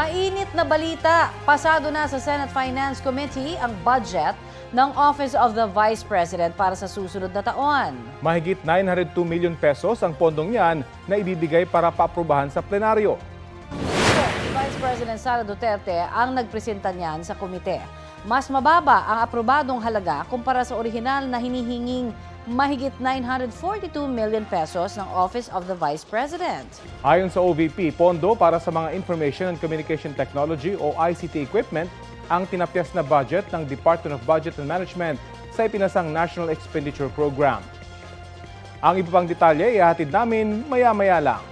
Mainit na balita. Pasado na sa Senate Finance Committee ang budget ng Office of the Vice President para sa susunod na taon. Mahigit 902 million pesos ang pondong yan na ibibigay para paaprubahan sa plenaryo. Vice President Sara Duterte ang nagpresenta niyan sa komite. Mas mababa ang aprobadong halaga kumpara sa orihinal na hinihinging mahigit 942 million pesos ng Office of the Vice President. Ayon sa OVP, pondo para sa mga Information and Communication Technology o ICT equipment ang tinapyas na budget ng Department of Budget and Management sa ipinasang National Expenditure Program. Ang iba pang detalye ihatid namin maya-maya lang.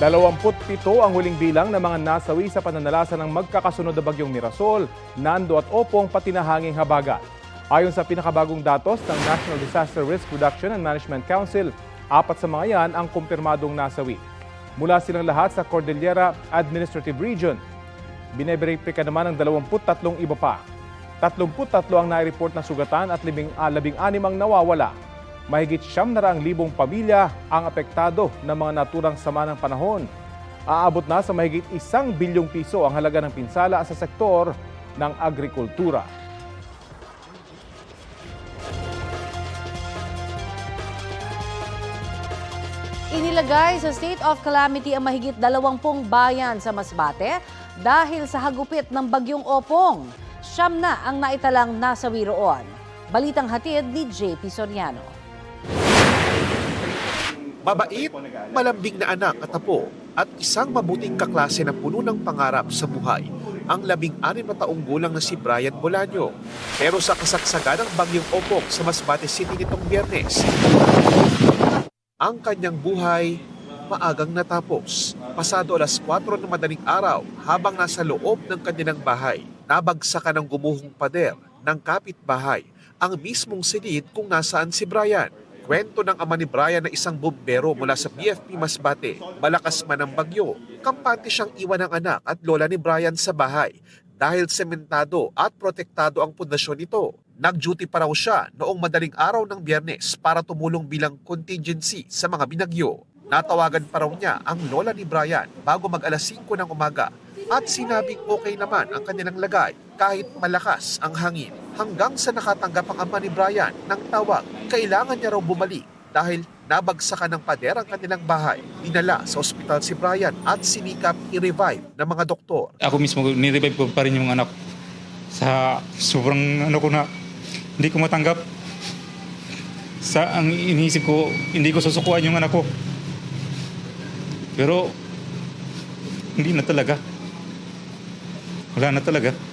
Dalawamput pito ang huling bilang ng mga nasawi sa pananalasa ng magkakasunod na bagyong Mirasol, Nando at Opong pati na hanging habagat. Ayon sa pinakabagong datos ng National Disaster Risk Reduction and Management Council, apat sa mga yan ang kumpirmadong nasawi. Mula silang lahat sa Cordillera Administrative Region. Bineberipika naman ng 23 iba pa. 33 ang nai-report na sugatan at 16 ang nawawala. Mahigit siyam na raang libong pamilya ang apektado ng mga naturang sama ng panahon. Aabot na sa mahigit isang bilyong piso ang halaga ng pinsala sa sektor ng agrikultura. Inilagay sa state of calamity ang mahigit dalawampung bayan sa Masbate dahil sa hagupit ng bagyong Opong. Siyam na ang naitalang nasawi roon. Balitang hatid ni JP Soriano. Mabait, malambing na anak at apo, at isang mabuting kaklase na puno ng pangarap sa buhay ang labing-anim na taong gulang na si Brian Bolaño. Pero sa kasagsagan ng bagyong Opok sa Masbate City nitong biyernes, ang kanyang buhay maagang natapos. Pasado alas 4 ng madaling araw habang nasa loob ng kanilang bahay, nabagsakan ng gumuhong pader ng kapitbahay ang mismong silid kung nasaan si Brian. Kwento ng ama ni Brian na isang bumbero mula sa BFP Masbate, malakas man ang bagyo, kampante siyang iwan ng anak at lola ni Brian sa bahay dahil sementado at protektado ang pundasyon nito. Nag-duty pa raw siya noong madaling araw ng biyernes para tumulong bilang contingency sa mga binagyo. Natawagan pa raw niya ang lola ni Brian bago mag alas 5 ng umaga at sinabing okay naman ang kanilang lagay kahit malakas ang hangin. Hanggang sa nakatanggap ang ama ni Brian ng tawag, kailangan niya raw bumalik dahil nabagsakan ng pader ang kanilang bahay. Dinala sa ospital si Brian at sinikap i-revive ng mga doktor. ako mismo ni-revive ko pa rin yung anak. Sa sobrang ano ko na hindi ko matanggap. Sa ang iniisip ko hindi ko susukuan yung anak ko. Pero hindi na talaga. Wala na talaga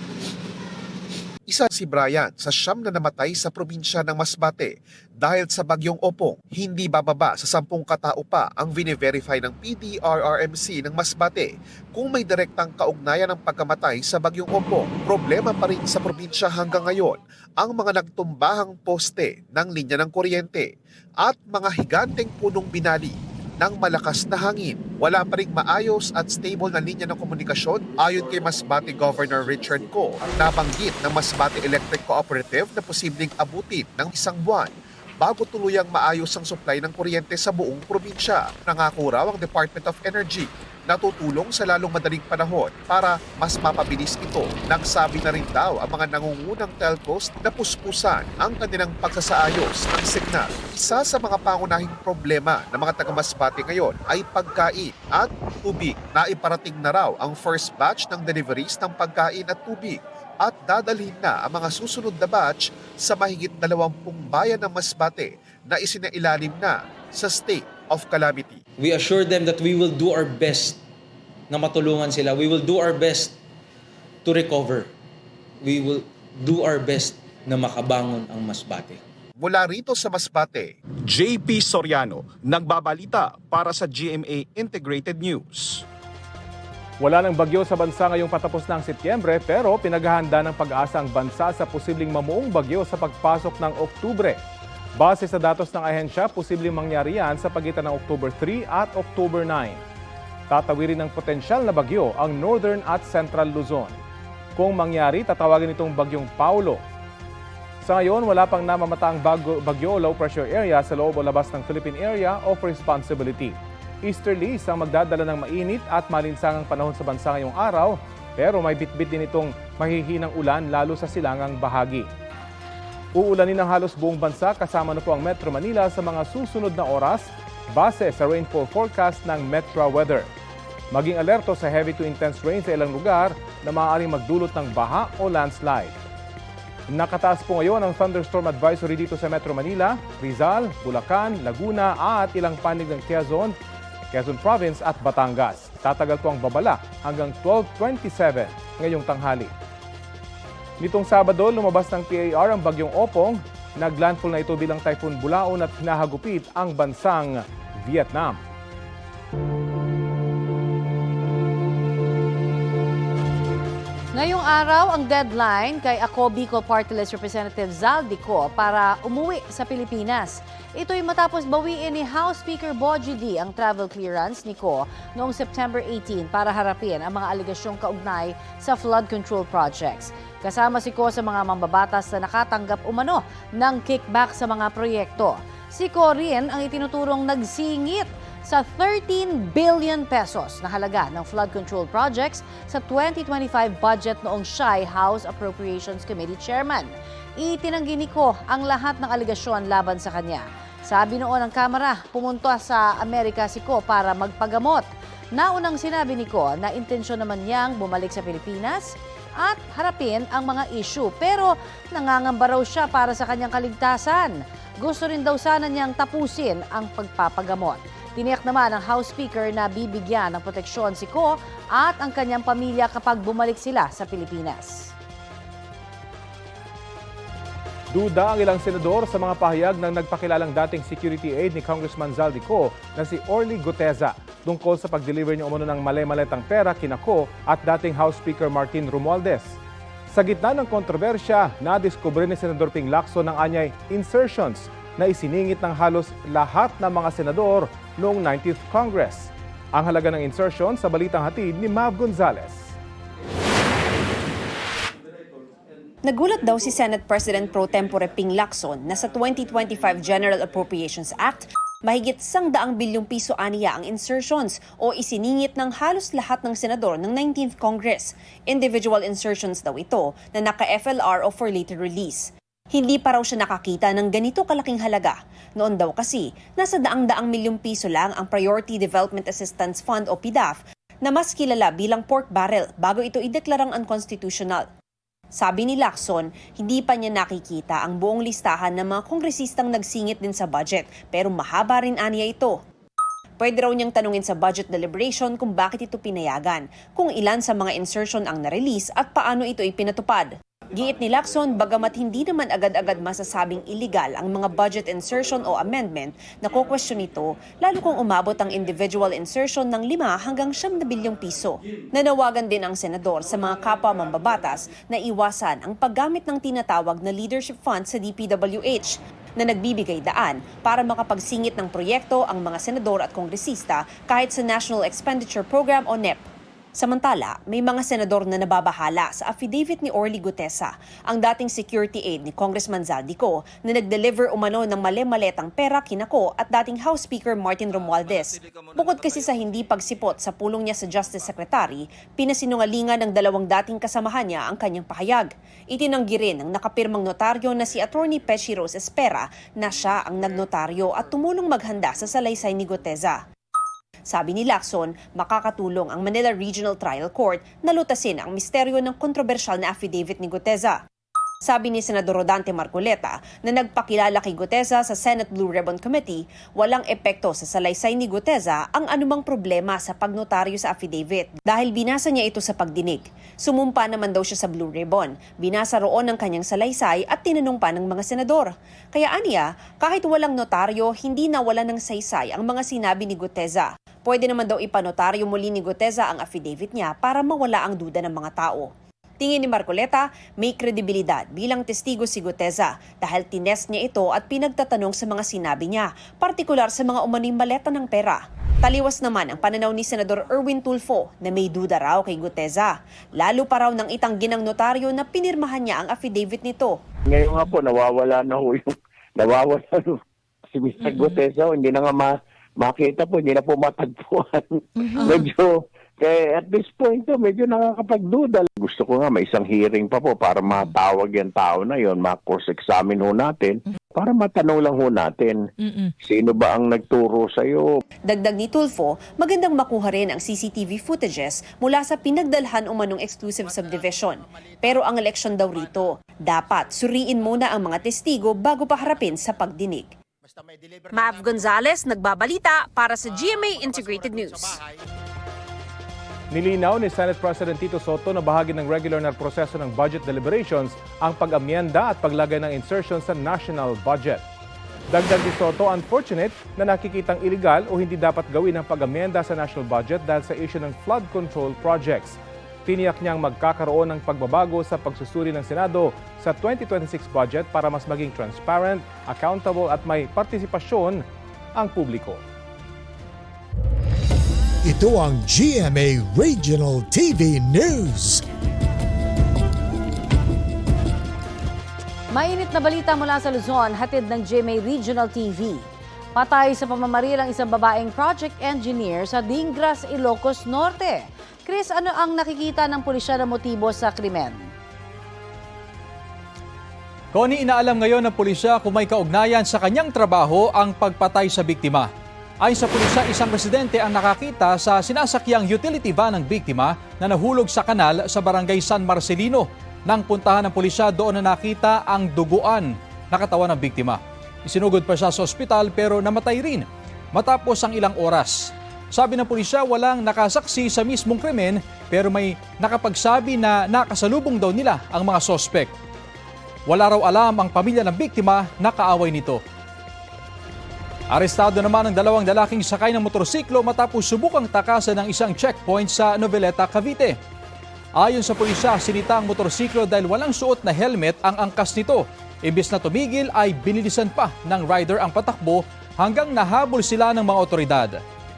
Isa si Brian sa siyam na namatay sa probinsya ng Masbate dahil sa bagyong Opong. Hindi bababa sa sampung katao pa ang vine-verify ng PDRRMC ng Masbate kung may direktang kaugnayan ng pagkamatay sa bagyong Opong. Problema pa rin sa probinsya hanggang ngayon ang mga nagtumbahang poste ng linya ng kuryente at mga higanteng punong binali ng malakas na hangin. Wala pa rin maayos at stable na linya ng komunikasyon ayon kay Masbate Governor Richard Co. Nabanggit ng Masbate Electric Cooperative na posibleng abutin ng isang buwan bago tuluyang maayos ang supply ng kuryente sa buong probinsya. Nangako raw ang Department of Energy na tutulong sa lalong madaling panahon para mas mapabilis ito. Nagsabi na rin daw ang mga nangungunang telcos na puspusan ang kanilang pagsasaayos ng signal. Isa sa mga pangunahing problema ng mga taga-Masbate ngayon ay pagkain at tubig. Naiparating na raw ang first batch ng deliveries ng pagkain at tubig at dadalhin na ang mga susunod na batch sa mahigit 20 bayan ng Masbate na isinailalim na sa state of calamity. We assure them that we will do our best na matulungan sila. We will do our best to recover. We will do our best na makabangon ang Masbate. Mula rito sa Masbate, JP Soriano, nagbabalita para sa GMA Integrated News. Wala ng bagyo sa bansa ngayong patapos ng Setyembre pero pinaghahanda ng pag-asa ang bansa sa posibleng mamuong bagyo sa pagpasok ng Oktubre. Base sa datos ng ahensya, posibleng mangyari yan sa pagitan ng October 3 at October 9. Tatawirin ng potensyal na bagyo ang Northern at Central Luzon. Kung mangyari, tatawagin itong bagyong Paulo. Sa ngayon, wala pang namamataang bagyo o low pressure area sa loob o labas ng Philippine Area of Responsibility. Easterlies ang magdadala ng mainit at malinsangang panahon sa bansa ngayong araw, pero may bitbit din itong mahihinang ulan lalo sa silangang bahagi. Uulanin ng halos buong bansa kasama na po ang Metro Manila sa mga susunod na oras base sa rainfall forecast ng Metro Weather. Maging alerto sa heavy to intense rain sa ilang lugar na maaaring magdulot ng baha o landslide. Nakataas po ngayon ang thunderstorm advisory dito sa Metro Manila, Rizal, Bulacan, Laguna at ilang panig ng Quezon, Quezon Province at Batangas. Tatagal po ang babala hanggang 12.27 ngayong tanghali. Nitong Sabado, lumabas ng PAR ang bagyong Opong. Naglandfall na ito bilang Typhoon Bulaon at hinahagupit ang bansang Vietnam. Ngayong araw, ang deadline kay Ako Bicol Party List Representative Zaldico para umuwi sa Pilipinas. Ito'y matapos bawiin ni House Speaker Boji D ang travel clearance ni Ko noong September 18 para harapin ang mga aligasyong kaugnay sa flood control projects. Kasama si Ko sa mga mambabatas na nakatanggap umano ng kickback sa mga proyekto. Si Ko rin ang itinuturong nagsingit sa 13 billion pesos na halaga ng flood control projects sa 2025 budget noong siya'y House Appropriations Committee Chairman. Itinanggi ni Ko ang lahat ng aligasyon laban sa kanya. Sabi noon ng Kamara, pumunta sa Amerika si Ko para magpagamot. Naunang sinabi ni Ko na intensyon naman niyang bumalik sa Pilipinas at harapin ang mga issue. Pero nangangamba raw siya para sa kanyang kaligtasan. Gusto rin daw sana niyang tapusin ang pagpapagamot. Tiniyak naman ng House Speaker na bibigyan ng proteksyon si Ko at ang kanyang pamilya kapag bumalik sila sa Pilipinas. Duda ang ilang senador sa mga pahayag ng nagpakilalang dating security aide ni Congressman Zaldico na si Orly Guteza tungkol sa pag-deliver niya umano ng mali-maletang pera kina Ko at dating House Speaker Martin Romualdez. Sa gitna ng kontrobersya, nadiskubre ni Senador Ping Lacson ng anyay insertions na isiningit ng halos lahat ng mga senador noong 19th Congress. Ang halaga ng insertion sa balitang hatid ni Mav Gonzalez. Nagulat daw si Senate President Pro Tempore Ping Lacson na sa 2025 General Appropriations Act, mahigit sang daang bilyong piso aniya ang insertions o isiningit ng halos lahat ng senador ng 19th Congress. Individual insertions daw ito na naka-FLR o for later release. Hindi pa raw siya nakakita ng ganito kalaking halaga. Noon daw kasi, nasa daang-daang milyong piso lang ang Priority Development Assistance Fund o PDAF na mas kilala bilang pork barrel bago ito ideklarang unconstitutional. Sabi ni Lacson, hindi pa niya nakikita ang buong listahan ng mga kongresistang nagsingit din sa budget pero mahaba rin aniya ito. Pwede raw niyang tanungin sa budget deliberation kung bakit ito pinayagan, kung ilan sa mga insertion ang na-release at paano ito ipinatupad. Giit ni Lacson, bagamat hindi naman agad-agad masasabing illegal ang mga budget insertion o amendment, nakukwestiyon ito, lalo kung umabot ang individual insertion ng 5 hanggang 7 na bilyong piso. Nanawagan din ang senador sa mga kapwa mambabatas na iwasan ang paggamit ng tinatawag na leadership fund sa DPWH na nagbibigay daan para makapagsingit ng proyekto ang mga senador at kongresista kahit sa National Expenditure Program o NEP. Samantala, may mga senador na nababahala sa affidavit ni Orly Gutesa, ang dating security aide ni Congressman Zaldico na nag-deliver umano ng mali-maletang pera kinako at dating House Speaker Martin Romualdez. Bukod kasi sa hindi pagsipot sa pulong niya sa Justice Secretary, pinasinungalingan ng dalawang dating kasamahan niya ang kanyang pahayag. Itinanggi rin ng nakapirmang notaryo na si Attorney Peshi Rose Espera na siya ang nagnotaryo at tumulong maghanda sa salaysay ni Guteza. Sabi ni Lacson, makakatulong ang Manila Regional Trial Court na lutasin ang misteryo ng kontrobersyal na affidavit ni Guteza. Sabi ni Senador Rodante Marcoleta na nagpakilala kay Guteza sa Senate Blue Ribbon Committee, walang epekto sa salaysay ni Guteza ang anumang problema sa pagnotaryo sa affidavit dahil binasa niya ito sa pagdinig. Sumumpa naman daw siya sa Blue Ribbon. Binasa roon ang kanyang salaysay at tinanong pa ng mga senador. Kaya aniya, kahit walang notaryo, hindi nawala ng saysay ang mga sinabi ni Guteza. Pwede naman daw ipanotaryo muli ni Guteza ang affidavit niya para mawala ang duda ng mga tao. Tingin ni Marcoleta, may kredibilidad bilang testigo si Guteza dahil tinest niya ito at pinagtatanong sa mga sinabi niya, partikular sa mga umano'y maleta ng pera. Taliwas naman ang pananaw ni Senador Erwin Tulfo na may duda raw kay Guteza. Lalo pa raw nang itanggi ng notaryo na pinirmahan niya ang affidavit nito. Ngayon nga po, nawawala na ho yung, nawawala no. Si Mr. Gutesa, ho, hindi na nga ma, makita po, hindi na po matagpuan. medyo, kaya at this point, ho, medyo nakakapagduda. Gusto ko nga, may isang hearing pa po para matawag yung tao na yon, ma-course examine ho natin, para matanong lang ho natin, sino ba ang nagturo sa'yo, Dagdag ni Tulfo, magandang makuha rin ang CCTV footages mula sa pinagdalhan umanong exclusive subdivision. Pero ang eleksyon daw rito, dapat suriin muna ang mga testigo bago pa harapin sa pagdinig. Mav Gonzalez, nagbabalita para sa GMA Integrated News. Nilinaw ni Senate President Tito Soto na bahagi ng regular na proseso ng budget deliberations ang pag-amyenda at paglagay ng insertion sa national budget. Dagdag ni Soto, unfortunate na nakikitang illegal o hindi dapat gawin ang pag-amyenda sa national budget dahil sa issue ng flood control projects. Tiniyak niyang magkakaroon ng pagbabago sa pagsusuri ng Senado sa 2026 budget para mas maging transparent, accountable at may partisipasyon ang publiko. Ito ang GMA Regional TV News. Mainit na balita mula sa Luzon, hatid ng GMA Regional TV. Patay sa pamamaril ang isang babaeng project engineer sa Dingras, Ilocos Norte. Chris, ano ang nakikita ng pulisya na motibo sa krimen? Connie, inaalam ngayon ng pulisya kung may kaugnayan sa kanyang trabaho ang pagpatay sa biktima. Ayon sa pulisya, isang residente ang nakakita sa sinasakyang utility van ng biktima na nahulog sa kanal sa barangay San Marcelino. Nang puntahan ng pulisya, doon na nakita ang duguan na katawan ng biktima. Isinugod pa siya sa ospital pero namatay rin matapos ang ilang oras. Sabi ng pulisya, walang nakasaksi sa mismong krimen pero may nakapagsabi na nakasalubong daw nila ang mga sospek. Wala raw alam ang pamilya ng biktima na kaaway nito. Arestado naman ang dalawang lalaking sakay ng motorsiklo matapos subukang takasan ng isang checkpoint sa Noveleta, Cavite. Ayon sa pulisya, sinita ang motorsiklo dahil walang suot na helmet ang angkas nito. Imbis na tumigil ay binilisan pa ng rider ang patakbo hanggang nahabol sila ng mga otoridad.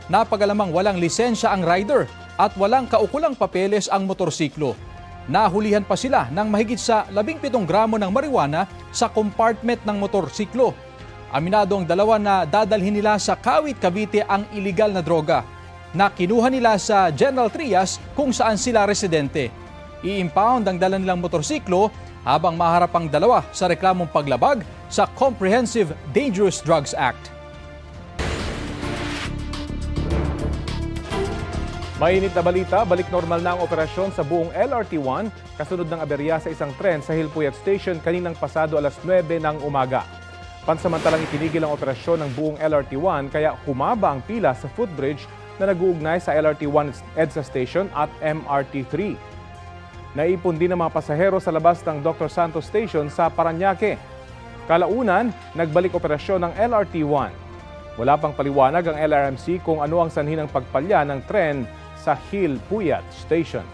Napagalamang walang lisensya ang rider at walang kaukulang papeles ang motorsiklo. Nahulihan pa sila ng mahigit sa 17 gramo ng marijuana sa compartment ng motorsiklo. Aminado ang dalawa na dadalhin nila sa Kawit, Cavite ang iligal na droga na kinuha nila sa General Trias kung saan sila residente. I-impound ang dala nilang motorsiklo habang maharap ang dalawa sa reklamong paglabag sa Comprehensive Dangerous Drugs Act. Mainit na balita, balik normal na ang operasyon sa buong LRT-1 kasunod ng aberya sa isang tren sa Hilpuyat Station kaninang pasado alas 9 ng umaga. Pansamantalang itinigil ang operasyon ng buong LRT-1 kaya humaba ang pila sa footbridge na nag-uugnay sa LRT-1 EDSA Station at MRT-3. Naipon din ang mga pasahero sa labas ng Dr. Santos Station sa Paranaque. Kalaunan, nagbalik operasyon ng LRT-1. Wala pang paliwanag ang LRMC kung ano ang sanhi ng pagpalya ng tren sa Hill Puyat Station.